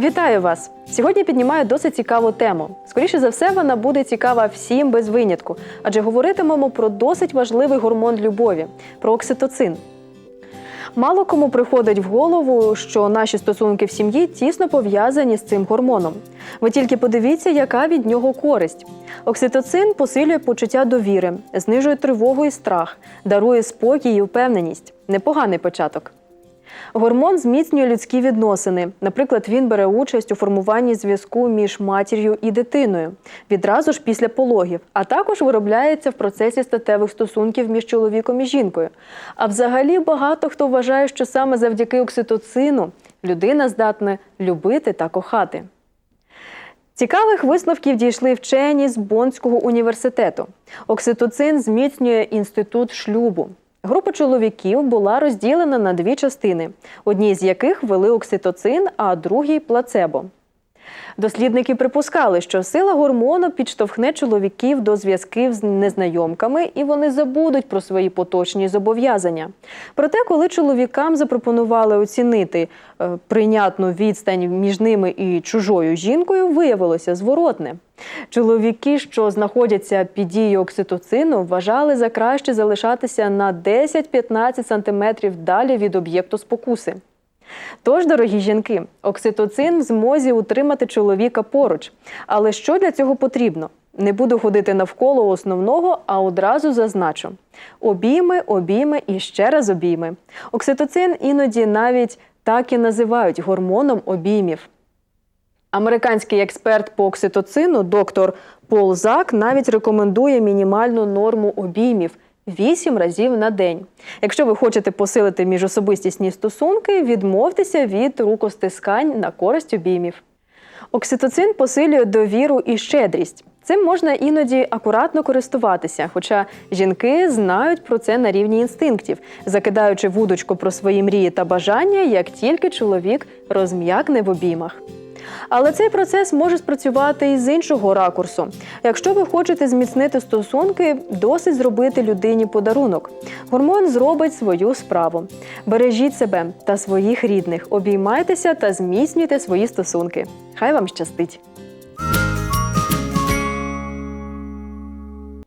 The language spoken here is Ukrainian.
Вітаю вас! Сьогодні піднімаю досить цікаву тему. Скоріше за все, вона буде цікава всім без винятку, адже говоритимемо про досить важливий гормон любові про окситоцин. Мало кому приходить в голову, що наші стосунки в сім'ї тісно пов'язані з цим гормоном. Ви тільки подивіться, яка від нього користь. Окситоцин посилює почуття довіри, знижує тривогу і страх, дарує спокій і впевненість. Непоганий початок. Гормон зміцнює людські відносини. Наприклад, він бере участь у формуванні зв'язку між матір'ю і дитиною відразу ж після пологів, а також виробляється в процесі статевих стосунків між чоловіком і жінкою. А взагалі багато хто вважає, що саме завдяки окситоцину людина здатна любити та кохати. Цікавих висновків дійшли вчені з Боннського університету. Окситоцин зміцнює інститут шлюбу. Група чоловіків була розділена на дві частини, одній з яких ввели окситоцин, а другій плацебо. Дослідники припускали, що сила гормону підштовхне чоловіків до зв'язків з незнайомками, і вони забудуть про свої поточні зобов'язання. Проте, коли чоловікам запропонували оцінити е, прийнятну відстань між ними і чужою жінкою, виявилося зворотне. Чоловіки, що знаходяться під дією окситоцину, вважали за краще залишатися на 10-15 сантиметрів далі від об'єкту спокуси. Тож, дорогі жінки, окситоцин в змозі утримати чоловіка поруч. Але що для цього потрібно? Не буду ходити навколо основного, а одразу зазначу: обійми, обійми і ще раз обійми. Окситоцин іноді навіть так і називають гормоном обіймів. Американський експерт по окситоцину, доктор Пол Зак, навіть рекомендує мінімальну норму обіймів 8 разів на день. Якщо ви хочете посилити міжособистісні стосунки, відмовтеся від рукостискань на користь обіймів. Окситоцин посилює довіру і щедрість. Цим можна іноді акуратно користуватися, хоча жінки знають про це на рівні інстинктів, закидаючи вудочку про свої мрії та бажання, як тільки чоловік розм'якне в обіймах. Але цей процес може спрацювати і з іншого ракурсу. Якщо ви хочете зміцнити стосунки, досить зробити людині подарунок. Гормон зробить свою справу. Бережіть себе та своїх рідних, обіймайтеся та зміцнюйте свої стосунки. Хай вам щастить!